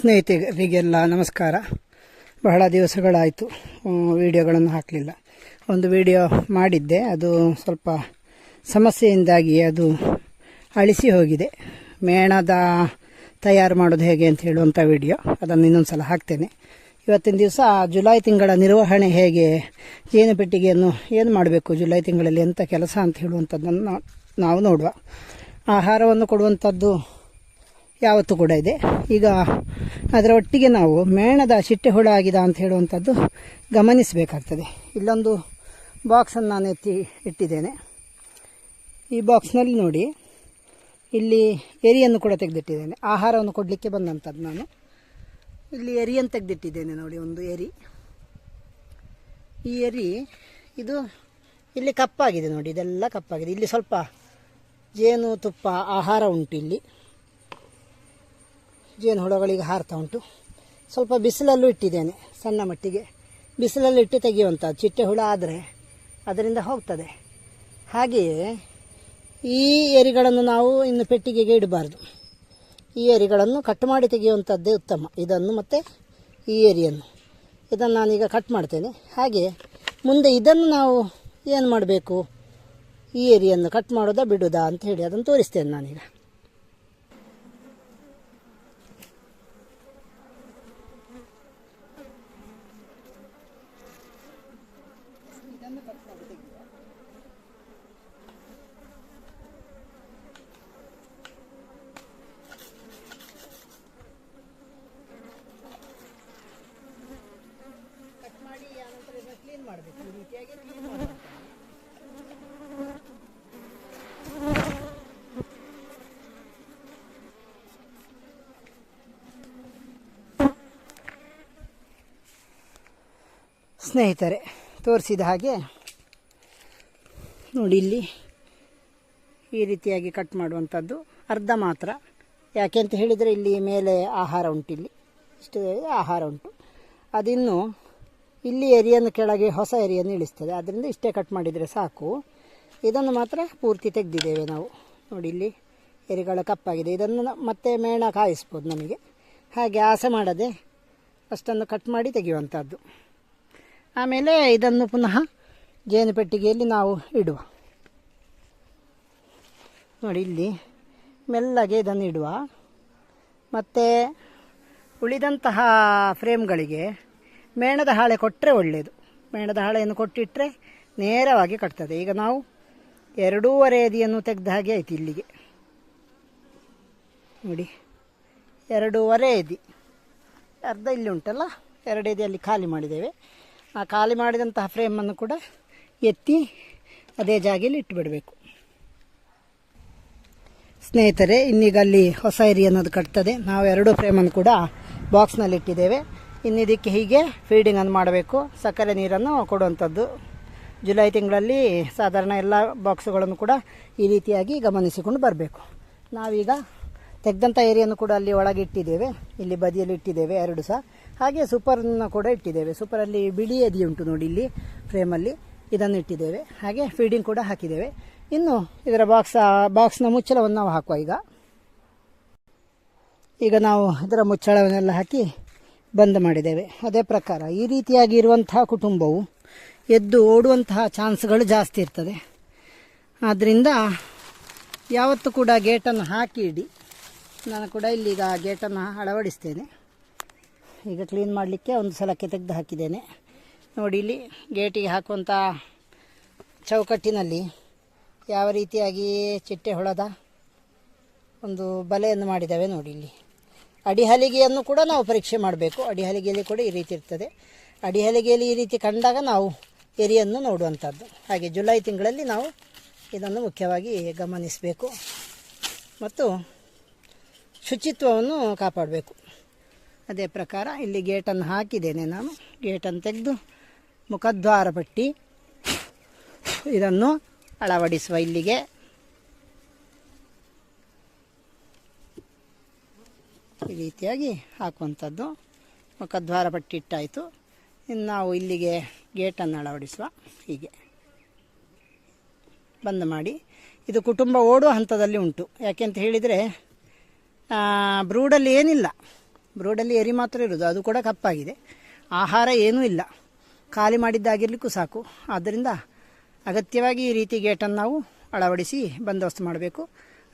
ಸ್ನೇಹಿತರಿಗೆಲ್ಲ ನಮಸ್ಕಾರ. ಬಹಳ ದಿವಸಗಳಾಯಿತು ವಿಡಿಯೋಗಳನ್ನು ಹಾಕಲಿಲ್ಲ. ಒಂದು ವಿಡಿಯೋ ಮಾಡಿದ್ದೆ, ಅದು ಸ್ವಲ್ಪ ಸಮಸ್ಯೆಯಿಂದಾಗಿ ಅದು ಅಳಿಸಿ ಹೋಗಿದೆ. ಮೇಣದ ತಯಾರು ಮಾಡೋದು ಹೇಗೆ ಅಂತ ಹೇಳುವಂಥ ವಿಡಿಯೋ, ಅದನ್ನು ಇನ್ನೊಂದು ಸಲ ಹಾಕ್ತೇನೆ. ಇವತ್ತಿನ ದಿವಸ ಜುಲೈ ತಿಂಗಳ ನಿರ್ವಹಣೆ ಹೇಗೆ ಜೇನು ಪೆಟ್ಟಿಗೆಯನ್ನು ಏನು ಮಾಡಬೇಕು ಜುಲೈ ತಿಂಗಳಲ್ಲಿ ಎಂಥ ಕೆಲಸ ಅಂತ ಹೇಳುವಂಥದ್ದನ್ನು ನಾವು ನೋಡುವ. ಆಹಾರವನ್ನು ಕೊಡುವಂಥದ್ದು ಯಾವತ್ತೂ ಕೂಡ ಇದೆ. ಈಗ ಅದರ ಒಟ್ಟಿಗೆ ನಾವು ಮೇಣದ ಚಿಟ್ಟೆ ಹುಳ ಆಗಿದೆ ಅಂತ ಹೇಳುವಂಥದ್ದು ಗಮನಿಸಬೇಕಾಗ್ತದೆ. ಇಲ್ಲೊಂದು ಬಾಕ್ಸನ್ನು ನಾನು ಎತ್ತಿ ಇಟ್ಟಿದ್ದೇನೆ. ಈ ಬಾಕ್ಸ್ನಲ್ಲಿ ನೋಡಿ, ಇಲ್ಲಿ ಎರಿಯನ್ನು ಕೂಡ ತೆಗೆದಿಟ್ಟಿದ್ದೇನೆ. ಆಹಾರವನ್ನು ಕೊಡಲಿಕ್ಕೆ ಬಂದಂಥದ್ದು ನಾನು. ಇಲ್ಲಿ ಎರಿಯನ್ನು ತೆಗೆದಿಟ್ಟಿದ್ದೇನೆ ನೋಡಿ ಒಂದು ಎರಿ. ಈ ಎರಿ, ಇದು ಇಲ್ಲಿ ಕಪ್ಪಾಗಿದೆ ನೋಡಿ, ಇದೆಲ್ಲ ಕಪ್ಪಾಗಿದೆ. ಇಲ್ಲಿ ಸ್ವಲ್ಪ ಜೇನು ತುಪ್ಪ, ಆಹಾರ ಉಂಟು ಇಲ್ಲಿ. ಜೇನು ಹುಳಗಳಿಗೆ ಹಾರ್ತಾ ಉಂಟು. ಸ್ವಲ್ಪ ಬಿಸಿಲಲ್ಲೂ ಇಟ್ಟಿದ್ದೇನೆ, ಸಣ್ಣ ಮಟ್ಟಿಗೆ. ಬಿಸಿಲಲ್ಲಿ ಇಟ್ಟು ತೆಗೆಯುವಂಥದ್ದು, ಚಿಟ್ಟೆ ಹುಳ ಆದರೆ ಅದರಿಂದ ಹೋಗ್ತದೆ. ಹಾಗೆಯೇ ಈ ಎರಿಗಳನ್ನು ನಾವು ಇನ್ನು ಪೆಟ್ಟಿಗೆಗೆ ಇಡಬಾರ್ದು. ಈ ಎರಿಗಳನ್ನು ಕಟ್ ಮಾಡಿ ತೆಗೆಯುವಂಥದ್ದೇ ಉತ್ತಮ. ಇದನ್ನು ಮತ್ತು ಈ ಏರಿಯನ್ನು. ಇದನ್ನು ನಾನೀಗ ಕಟ್ ಮಾಡ್ತೇನೆ. ಹಾಗೆ ಮುಂದೆ ಇದನ್ನು ನಾವು ಏನು ಮಾಡಬೇಕು? ಈ ಏರಿಯನ್ನು ಕಟ್ ಮಾಡೋದಾ ಬಿಡೋದಾ ಅಂತ ಹೇಳಿ ಅದನ್ನು ತೋರಿಸ್ತೇನೆ ನಾನೀಗ. ಕಟ್ ಮಾಡಿ ಆನಂತರ ಇದನ್ನ ಕ್ಲೀನ್ ಮಾಡಬೇಕು. ಈ ರೀತಿಯಾಗಿ ಕ್ಲೀನ್ ಮಾಡಬೇಕು. ಸ್ನೇಹಿತರೆ ತೋರಿಸಿದ ಹಾಗೆ ನೋಡಿ ಇಲ್ಲಿ ಈ ರೀತಿಯಾಗಿ ಕಟ್ ಮಾಡುವಂಥದ್ದು. ಅರ್ಧ ಮಾತ್ರ. ಯಾಕೆ ಅಂತ ಹೇಳಿದರೆ ಇಲ್ಲಿ ಮೇಲೆ ಆಹಾರ ಉಂಟು ಇಲ್ಲಿ. ಇಷ್ಟು ಆಹಾರ ಉಂಟು. ಅದಿನ್ನು ಇಲ್ಲಿ ಎರಿಯನ್ನು ಕೆಳಗೆ ಹೊಸ ಎರಿಯನ್ನು ಇಳಿಸ್ತದೆ. ಅದರಿಂದ ಇಷ್ಟೇ ಕಟ್ ಮಾಡಿದರೆ ಸಾಕು. ಇದನ್ನು ಮಾತ್ರ ಪೂರ್ತಿ ತೆಗೆದಿದ್ದೇವೆ ನಾವು. ನೋಡಿ ಇಲ್ಲಿ ಎರಿಗಳ ಕಪ್ಪಾಗಿದೆ. ಇದನ್ನು ಮತ್ತೆ ಮೇಣ ಕಾಯಿಸ್ಬೋದು ನಮಗೆ. ಹಾಗೆ ಆಸೆ ಮಾಡದೆ ಅಷ್ಟನ್ನು ಕಟ್ ಮಾಡಿ ತೆಗೆಯುವಂಥದ್ದು. ಆಮೇಲೆ ಇದನ್ನು ಪುನಃ ಜೇನು ಪೆಟ್ಟಿಗೆಯಲ್ಲಿ ನಾವು ಇಡುವ. ನೋಡಿ ಇಲ್ಲಿ ಮೆಲ್ಲಗೆ ಇದನ್ನು ಇಡುವ. ಮತ್ತು ಉಳಿದಂತಹ ಫ್ರೇಮ್ಗಳಿಗೆ ಮೇಣದ ಹಾಳೆ ಕೊಟ್ಟರೆ ಒಳ್ಳೆಯದು ಮೇಣದ ಹಾಳೆಯನ್ನು ಕೊಟ್ಟಿಟ್ಟರೆ ನೇರವಾಗಿ ಕಟ್ತದೆ. ಈಗ ನಾವು ಎರಡೂವರೆ ಎದಿಯನ್ನು ತೆಗೆದ ಹಾಗೆ ಆಯಿತು ಇಲ್ಲಿಗೆ. ನೋಡಿ, ಎರಡೂವರೆ ಎದಿ ಅರ್ಧ ಇಲ್ಲಿ ಉಂಟಲ್ಲ, ಎರಡು ಇದೆ ಅಲ್ಲಿ ಖಾಲಿ ಮಾಡಿದ್ದೇವೆ. ಆ ಖಾಲಿ ಮಾಡಿದಂತಹ ಫ್ರೇಮನ್ನು ಕೂಡ ಎತ್ತಿ ಅದೇ ಜಾಗೆಯಲ್ಲಿ ಇಟ್ಟುಬಿಡಬೇಕು ಸ್ನೇಹಿತರೆ, ಇನ್ನೀಗ ಅಲ್ಲಿ ಹೊಸ ಏರಿ ಅನ್ನೋದು ಕಟ್ತದೆ. ನಾವು ಎರಡು ಫ್ರೇಮನ್ನು ಕೂಡ ಬಾಕ್ಸ್ನಲ್ಲಿ ಇಟ್ಟಿದ್ದೇವೆ. ಇನ್ನಿದಕ್ಕೆ ಹೀಗೆ ಫೀಡಿಂಗನ್ನು ಮಾಡಬೇಕು. ಸಕ್ಕರೆ ನೀರನ್ನು ಕೊಡುವಂಥದ್ದು. ಜುಲೈ ತಿಂಗಳಲ್ಲಿ ಸಾಧಾರಣ ಎಲ್ಲ ಬಾಕ್ಸ್ಗಳನ್ನು ಕೂಡ ಈ ರೀತಿಯಾಗಿ ಗಮನಿಸಿಕೊಂಡು ಬರಬೇಕು. ನಾವೀಗ ತೆಗೆದಂಥ ಏರಿಯನ್ನು ಕೂಡ ಅಲ್ಲಿ ಒಳಗೆ ಇಟ್ಟಿದ್ದೇವೆ. ಇಲ್ಲಿ ಬದಿಯಲ್ಲಿ ಇಟ್ಟಿದ್ದೇವೆ. ಎರಡು ಸಹ. ಹಾಗೆ ಸೂಪರನ್ನು ಕೂಡ ಇಟ್ಟಿದ್ದೇವೆ. ಸೂಪರಲ್ಲಿ ಬಿಳಿ ಎದಿ ಉಂಟು ನೋಡಿ ಇಲ್ಲಿ ಫ್ರೇಮಲ್ಲಿ. ಇದನ್ನು ಇಟ್ಟಿದ್ದೇವೆ. ಹಾಗೆ ಫೀಡಿಂಗ್ ಕೂಡ ಹಾಕಿದ್ದೇವೆ. ಇನ್ನು ಇದರ ಬಾಕ್ಸ್, ಬಾಕ್ಸ್ನ ಮುಚ್ಚಳವನ್ನು ನಾವು ಹಾಕುವ ಈಗ. ಈಗ ನಾವು ಇದರ ಮುಚ್ಚಳವನ್ನೆಲ್ಲ ಹಾಕಿ ಬಂದ್ ಮಾಡಿದ್ದೇವೆ. ಅದೇ ಪ್ರಕಾರ ಈ ರೀತಿಯಾಗಿ ಇರುವಂತಹ ಕುಟುಂಬವು ಎದ್ದು ಓಡುವಂತಹ ಚಾನ್ಸ್ಗಳು ಜಾಸ್ತಿ ಇರ್ತದೆ. ಆದ್ದರಿಂದ ಯಾವತ್ತೂ ಕೂಡ ಗೇಟನ್ನು ಹಾಕಿ ಇಡಿ. ನಾನು ಕೂಡ ಇಲ್ಲೀಗ ಗೇಟನ್ನು ಅಳವಡಿಸ್ತೇನೆ. ಈಗ ಕ್ಲೀನ್ ಮಾಡಲಿಕ್ಕೆ ಒಂದು ಸಲಕ್ಕೆ ತೆಗೆದು ಹಾಕಿದ್ದೇನೆ. ನೋಡಿ ಇಲ್ಲಿ ಗೇಟಿಗೆ ಹಾಕುವಂಥ ಚೌಕಟ್ಟಿನಲ್ಲಿ ಯಾವ ರೀತಿಯಾಗಿ ಚಿಟ್ಟೆ ಹೊಳದ ಒಂದು ಬಲೆಯನ್ನು ಮಾಡಿದ್ದಾವೆ ನೋಡಿ ಇಲ್ಲಿ. ಅಡಿಹಲಿಗೆಯನ್ನು ಕೂಡ ನಾವು ಪರೀಕ್ಷೆ ಮಾಡಬೇಕು. ಅಡಿಹಲಿಗೆಯಲ್ಲಿ ಕೂಡ ಈ ರೀತಿ ಇರ್ತದೆ. ಅಡಿಹಲಿಗೆಯಲ್ಲಿ ಈ ರೀತಿ ಕಂಡಾಗ ನಾವು ಎರಿಯನ್ನು ನೋಡುವಂಥದ್ದು ಹಾಗೆ ಜುಲೈ ತಿಂಗಳಲ್ಲಿ ನಾವು ಇದನ್ನು ಮುಖ್ಯವಾಗಿ ಗಮನಿಸಬೇಕು. ಮತ್ತು ಶುಚಿತ್ವವನ್ನು ಕಾಪಾಡಬೇಕು. ಅದೇ ಪ್ರಕಾರ ಇಲ್ಲಿ ಗೇಟನ್ನು ಹಾಕಿದ್ದೇನೆ ನಾನು. ಗೇಟನ್ನು ತೆಗೆದು ಮುಖದ್ವಾರ ಪಟ್ಟಿ. ಇದನ್ನು ಅಳವಡಿಸುವ ಇಲ್ಲಿಗೆ. ಈ ರೀತಿಯಾಗಿ ಹಾಕುವಂಥದ್ದು. ಮುಖದ್ವಾರ ಪಟ್ಟಿ ಇಟ್ಟಾಯಿತು. ಇನ್ನು ನಾವು ಇಲ್ಲಿಗೆ ಗೇಟನ್ನು ಅಳವಡಿಸುವ. ಹೀಗೆ. ಬಂದ್ ಮಾಡಿ. ಇದು ಕುಟುಂಬ ಓಡುವ ಹಂತದಲ್ಲಿ ಉಂಟು. ಯಾಕೆಂತ ಹೇಳಿದರೆ ಬ್ರೂಡಲ್ಲಿ ಏನಿಲ್ಲ. ಬ್ರೋಡಲ್ಲಿ ಎರಿ ಮಾತ್ರ ಇರೋದು, ಅದು ಕೂಡ ಕಪ್ಪಾಗಿದೆ. ಆಹಾರ ಏನೂ ಇಲ್ಲ. ಖಾಲಿ ಮಾಡಿದ್ದಾಗಿರ್ಲಿಕ್ಕೂ ಸಾಕು. ಆದ್ದರಿಂದ ಅಗತ್ಯವಾಗಿ ಈ ರೀತಿ ಗೇಟನ್ನು ನಾವು ಅಳವಡಿಸಿ ಬಂದೋಬಸ್ತು ಮಾಡಬೇಕು.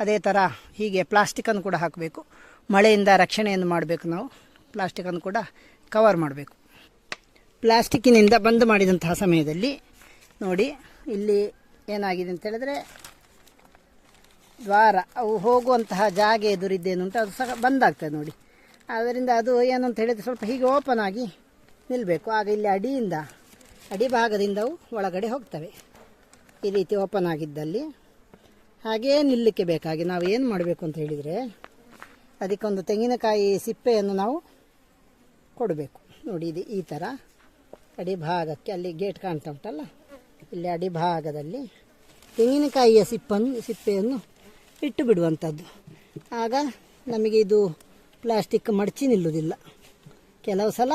ಅದೇ ಥರ ಹೀಗೆ ಪ್ಲಾಸ್ಟಿಕನ್ನು ಕೂಡ ಹಾಕಬೇಕು. ಮಳೆಯಿಂದ ರಕ್ಷಣೆಯನ್ನು ಮಾಡಬೇಕು ನಾವು. ಪ್ಲಾಸ್ಟಿಕನ್ನು ಕೂಡ ಕವರ್ ಮಾಡಬೇಕು. ಪ್ಲಾಸ್ಟಿಕ್ಕಿನಿಂದ ಬಂದ್ ಮಾಡಿದಂತಹ ಸಮಯದಲ್ಲಿ ನೋಡಿ, ಇಲ್ಲಿ ಏನಾಗಿದೆ ಅಂತ ಹೇಳಿದ್ರೆ, ದ್ವಾರ, ಅವು ಹೋಗುವಂತಹ ಜಾಗ ಎದುರಿದ್ದೇನು ಅಂತ ಅದು ಸಹ ಬಂದಾಗ್ತದೆ ನೋಡಿ. ಆದ್ದರಿಂದ ಅದು ಏನಂತ ಹೇಳಿದ್ರೆ ಸ್ವಲ್ಪ ಹೀಗೆ ಓಪನ್ ಆಗಿ ನಿಲ್ಲಬೇಕು ಆಗ ಇಲ್ಲಿ ಅಡಿಯಿಂದ, ಅಡಿ ಭಾಗದಿಂದ ಅವು ಒಳಗಡೆ ಹೋಗ್ತವೆ. ಈ ರೀತಿ ಓಪನ್ ಆಗಿದ್ದಲ್ಲಿ. ಹಾಗೇ ನಿಲ್ಲಕ್ಕೆ ಬೇಕಾಗಿ ನಾವು ಏನು ಮಾಡಬೇಕು ಅಂತ ಹೇಳಿದರೆ ಅದಕ್ಕೊಂದು ತೆಂಗಿನಕಾಯಿ ಸಿಪ್ಪೆಯನ್ನು ನಾವು ಕೊಡಬೇಕು. ನೋಡಿ, ಇದು ಈ ಥರ ಅಡಿ ಭಾಗಕ್ಕೆ ಅಲ್ಲಿ ಗೇಟ್ ಕಾಣ್ತಾ ಉಂಟಲ್ಲ? ಇಲ್ಲಿ ಅಡಿ ಭಾಗದಲ್ಲಿ ತೆಂಗಿನಕಾಯಿಯ ಸಿಪ್ಪನ್ನು, ಸಿಪ್ಪೆಯನ್ನು ಇಟ್ಟು ಬಿಡುವಂಥದ್ದು ಆಗ ನಮಗೆ ಇದು ಪ್ಲಾಸ್ಟಿಕ್ ಮಡಚಿ ನಿಲ್ಲುವುದಿಲ್ಲ. ಕೆಲವು ಸಲ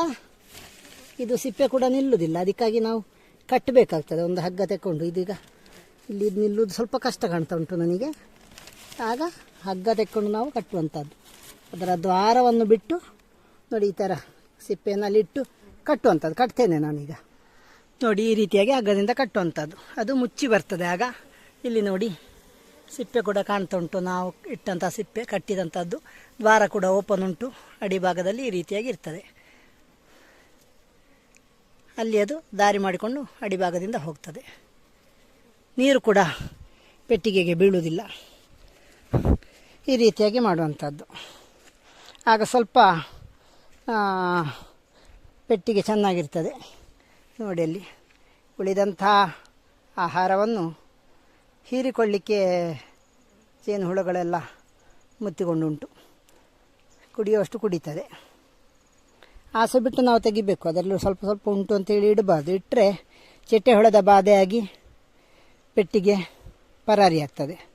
ಇದು ಸಿಪ್ಪೆ ಕೂಡ ನಿಲ್ಲುವುದಿಲ್ಲ. ಅದಕ್ಕಾಗಿ ನಾವು ಕಟ್ಟಬೇಕಾಗ್ತದೆ. ಒಂದು ಹಗ್ಗ ತೆಕ್ಕೊಂಡು ಇದೀಗ ಇಲ್ಲಿ ಇದು ನಿಲ್ಲುವುದು ಸ್ವಲ್ಪ ಕಷ್ಟ ಕಾಣ್ತಾ ಉಂಟು ನನಗೆ. ಆಗ ಹಗ್ಗ ತೆಕ್ಕೊಂಡು ನಾವು ಕಟ್ಟುವಂಥದ್ದು. ಅದರ ದ್ವಾರವನ್ನು ಬಿಟ್ಟು ನೋಡಿ ಈ ಥರ ಸಿಪ್ಪೆಯನ್ನು ಅಲ್ಲಿಟ್ಟು ಕಟ್ಟುವಂಥದ್ದು. ಕಟ್ತೇನೆ ನಾನೀಗ. ನೋಡಿ ಈ ರೀತಿಯಾಗಿ ಹಗ್ಗದಿಂದ ಕಟ್ಟುವಂಥದ್ದು. ಅದು ಮುಚ್ಚಿ ಬರ್ತದೆ. ಆಗ ಇಲ್ಲಿ ನೋಡಿ ಸಿಪ್ಪೆ ಕೂಡ ಕಾಣ್ತಾ ಉಂಟು ನಾವು ಇಟ್ಟಂಥ ಸಿಪ್ಪೆ ಕಟ್ಟಿದಂಥದ್ದು ದ್ವಾರ ಕೂಡ ಓಪನ್ ಉಂಟು. ಅಡಿಭಾಗದಲ್ಲಿ ಈ ರೀತಿಯಾಗಿ ಇರ್ತದೆ. ಅಲ್ಲಿ ಅದು ದಾರಿ ಮಾಡಿಕೊಂಡು ಅಡಿಭಾಗದಿಂದ ಹೋಗ್ತದೆ. ನೀರು ಕೂಡ ಪೆಟ್ಟಿಗೆಗೆ ಬೀಳುವುದಿಲ್ಲ. ಈ ರೀತಿಯಾಗಿ ಮಾಡುವಂಥದ್ದು ಆಗ ಸ್ವಲ್ಪ ಪೆಟ್ಟಿಗೆ ಚೆನ್ನಾಗಿರ್ತದೆ. ನೋಡಿ ಅಲ್ಲಿ ಉಳಿದಂಥ ಆಹಾರವನ್ನು ಹೀರಿಕೊಳ್ಳಿಕ್ಕೆ ಜೇನು ಹುಳುಗಳೆಲ್ಲ ಮುತ್ತಿಕೊಂಡುಂಟು ಕುಡಿಯುವಷ್ಟು ಕುಡಿತದೆ. ಆಸೆ ಬಿಟ್ಟು ನಾವು ತೆಗಿಬೇಕು. ಅದರಲ್ಲೂ ಸ್ವಲ್ಪ ಸ್ವಲ್ಪ ಉಂಟು ಅಂತೇಳಿ ಇಡಬಾರ್ದು. ಇಟ್ಟರೆ ಚಿಟ್ಟೆ ಹೊಳೆದ ಬಾಧೆಯಾಗಿ ಪೆಟ್ಟಿಗೆ ಪರಾರಿ ಆಗ್ತದೆ.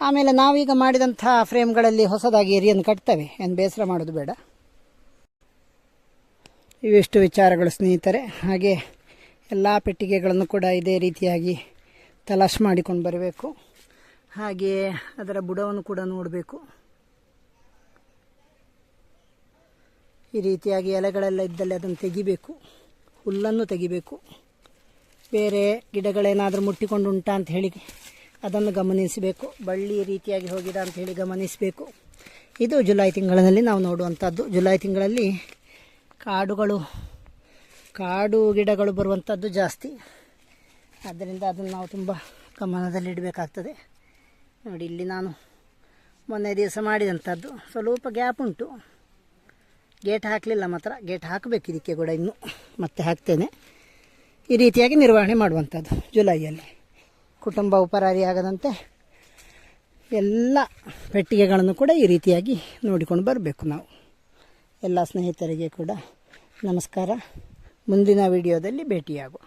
ಆಮೇಲೆ ನಾವೀಗ ಮಾಡಿದಂಥ ಫ್ರೇಮ್ಗಳಲ್ಲಿ ಹೊಸದಾಗಿ ಎರಿಯನ್ನು ಕಟ್ತವೆ. ಏನು ಬೇಸರ ಮಾಡೋದು ಬೇಡ. ಇವಿಷ್ಟು ವಿಚಾರಗಳು ಸ್ನೇಹಿತರೆ. ಹಾಗೆ ಎಲ್ಲ ಪೆಟ್ಟಿಗೆಗಳನ್ನು ಕೂಡ ಇದೇ ರೀತಿಯಾಗಿ ತಲಾಶ್ ಮಾಡಿಕೊಂಡು ಬರಬೇಕು. ಹಾಗೆಯೇ ಅದರ ಬುಡವನ್ನು ಕೂಡ ನೋಡಬೇಕು. ಈ ರೀತಿಯಾಗಿ ಎಲೆಗಳೆಲ್ಲ ಇದ್ದಲ್ಲಿ ಅದನ್ನು ತೆಗಿಬೇಕು. ಹುಲ್ಲನ್ನು ತೆಗಿಬೇಕು. ಬೇರೆ ಗಿಡಗಳೇನಾದರೂ ಮುಟ್ಟಿಕೊಂಡು ಉಂಟಾ ಅಂತ ಹೇಳಿ ಅದನ್ನು ಗಮನಿಸಬೇಕು. ಬಳ್ಳಿ ರೀತಿಯಾಗಿ ಹೋಗಿದ ಅಂತ ಹೇಳಿ ಗಮನಿಸಬೇಕು. ಇದು ಜುಲೈ ತಿಂಗಳಲ್ಲಿ ನಾವು ನೋಡುವಂಥದ್ದು. ಜುಲೈ ತಿಂಗಳಲ್ಲಿ ಕಾಡುಗಳು, ಕಾಡು ಗಿಡಗಳು ಬರುವಂಥದ್ದು ಜಾಸ್ತಿ. ಆದ್ದರಿಂದ ಅದನ್ನು ನಾವು ತುಂಬ ಗಮನದಲ್ಲಿಡಬೇಕಾಗ್ತದೆ ನೋಡಿ, ಇಲ್ಲಿ ನಾನು ಮೊನ್ನೆ ದಿವಸ ಮಾಡಿದಂಥದ್ದು. ಸ್ವಲ್ಪ ಗ್ಯಾಪ್ ಉಂಟು. ಗೇಟ್ ಹಾಕಲಿಲ್ಲ ಮಾತ್ರ. ಗೇಟ್ ಹಾಕಬೇಕು ಇದಕ್ಕೆ ಕೂಡ ಇನ್ನು. ಮತ್ತೆ ಹಾಕ್ತೇನೆ. ಈ ರೀತಿಯಾಗಿ ನಿರ್ವಹಣೆ ಮಾಡುವಂಥದ್ದು ಜುಲೈಯಲ್ಲಿ. ಕುಟುಂಬ ಉಪರಾರಿಯಾಗದಂತೆ ಎಲ್ಲ ಪೆಟ್ಟಿಗೆಗಳನ್ನು ಕೂಡ ಈ ರೀತಿಯಾಗಿ ನೋಡಿಕೊಂಡು ಬರಬೇಕು ನಾವು. ಎಲ್ಲ ಸ್ನೇಹಿತರಿಗೆ ಕೂಡ ನಮಸ್ಕಾರ. ಮುಂದಿನ ವಿಡಿಯೋದಲ್ಲಿ ಭೇಟಿಯಾಗುವ.